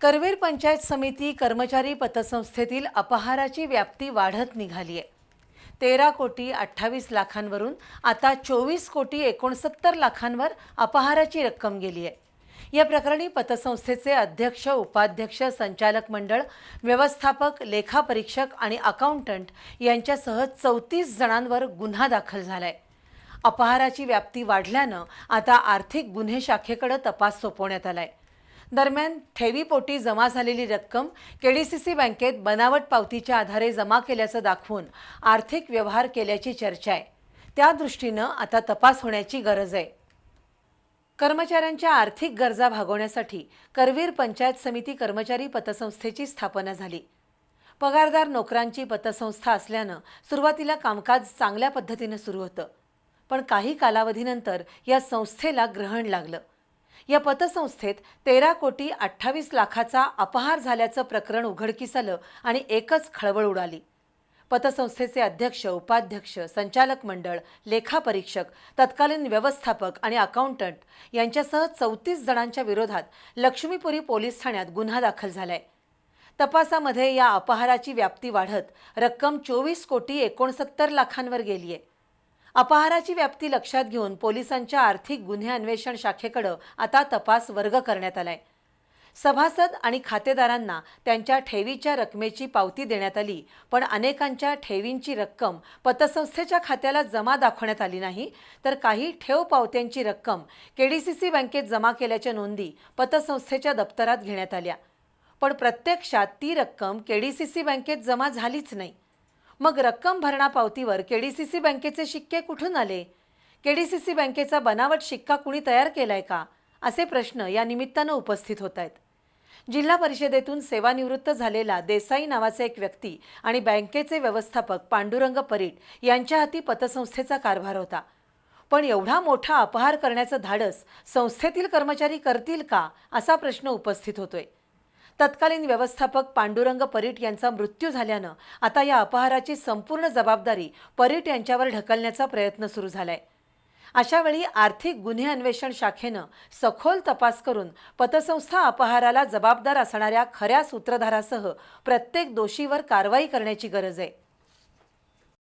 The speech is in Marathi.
करवीर पंचायत समिती कर्मचारी पतसंस्थेतील अपहाराची व्याप्ती वाढत निघाली आहे. तेरा कोटी अठ्ठावीस लाखांवरून आता चोवीस कोटी एकोणसत्तर लाखांवर अपहाराची रक्कम गेली आहे. या प्रकरणी पतसंस्थेचे अध्यक्ष उपाध्यक्ष संचालक मंडळ व्यवस्थापक लेखापरीक्षक आणि अकाउंटंट यांच्यासह चौतीस जणांवर गुन्हा दाखल झाला आहे अपहाराची व्याप्ती वाढल्यानं आता आर्थिक गुन्हे शाखेकडे तपास सोपवण्यात आला आहे दरम्यान ठेवीपोटी जमा झालेली रक्कम केडीसीसी बँकेत बनावट पावतीच्या आधारे जमा केल्याचं दाखवून आर्थिक व्यवहार केल्याची चर्चा आहे. त्या दृष्टीनं आता तपास होण्याची गरज आहे. कर्मचाऱ्यांच्या आर्थिक गरजा भागवण्यासाठी करवीर पंचायत समिती कर्मचारी पतसंस्थेची स्थापना झाली. पगारदार नोकरांची पतसंस्था असल्यानं सुरुवातीला कामकाज चांगल्या पद्धतीनं सुरू होतं. पण काही कालावधीनंतर या संस्थेला ग्रहण लागलं. या पतसंस्थेत तेरा कोटी अठ्ठावीस लाखाचा अपहार झाल्याचं प्रकरण उघडकीस आलं आणि एकच खळबळ उडाली. पतसंस्थेचे अध्यक्ष उपाध्यक्ष संचालक मंडळ लेखापरीक्षक तत्कालीन व्यवस्थापक आणि अकाउंटंट यांच्यासह चौतीस जणांच्या विरोधात लक्ष्मीपुरी पोलीस ठाण्यात गुन्हा दाखल झालाय. तपासामध्ये या अपहाराची व्याप्ती वाढत रक्कम चोवीस कोटी एकोणसत्तर लाखांवर गेली आहे अपहाराची व्याप्ती लक्षात घेऊन पोलिसांच्या आर्थिक गुन्हे अन्वेषण शाखेकडं आता तपास वर्ग करण्यात आलाय. सभासद आणि खातेदारांना त्यांच्या ठेवीच्या रकमेची पावती देण्यात आली पण अनेकांच्या ठेवींची रक्कम पतसंस्थेच्या खात्याला जमा दाखवण्यात आली नाही तर काही ठेव पावत्यांची रक्कम केडीसीसी बँकेत जमा केल्याच्या नोंदी पतसंस्थेच्या दप्तरात घेण्यात आल्या. पण प्रत्यक्षात ती रक्कम केडीसीसी बँकेत जमा झालीच नाही. मग रक्कम भरणा पावतीवर केडीसीसी बँकेचे शिक्के कुठून आले? केडीसीसी बँकेचा बनावट शिक्का कुणी तयार केलाय का? असे प्रश्न या निमित्तानं उपस्थित होत आहेत जिल्हा परिषदेतून सेवानिवृत्त झालेला देसाई नावाचा एक व्यक्ती आणि बँकेचे व्यवस्थापक पांडुरंग परीट यांच्या हाती पतसंस्थेचा कारभार होता. पण एवढा मोठा अपहार करण्याचं धाडस संस्थेतील कर्मचारी करतील का असा प्रश्न उपस्थित होतोय. तत्कालीन व्यवस्थापक पांडुरंग परीट यांचा मृत्यू झाल्यानं आता या अपहाराची संपूर्ण जबाबदारी परीट यांच्यावर ढकलण्याचा प्रयत्न सुरू झालाय. अशावेळी आर्थिक गुन्हे अन्वेषण शाखेनं सखोल तपास करून पतसंस्था अपहाराला जबाबदार असणाऱ्या खऱ्या सूत्रधारासह प्रत्येक दोषीवर कारवाई करण्याची गरज आहे.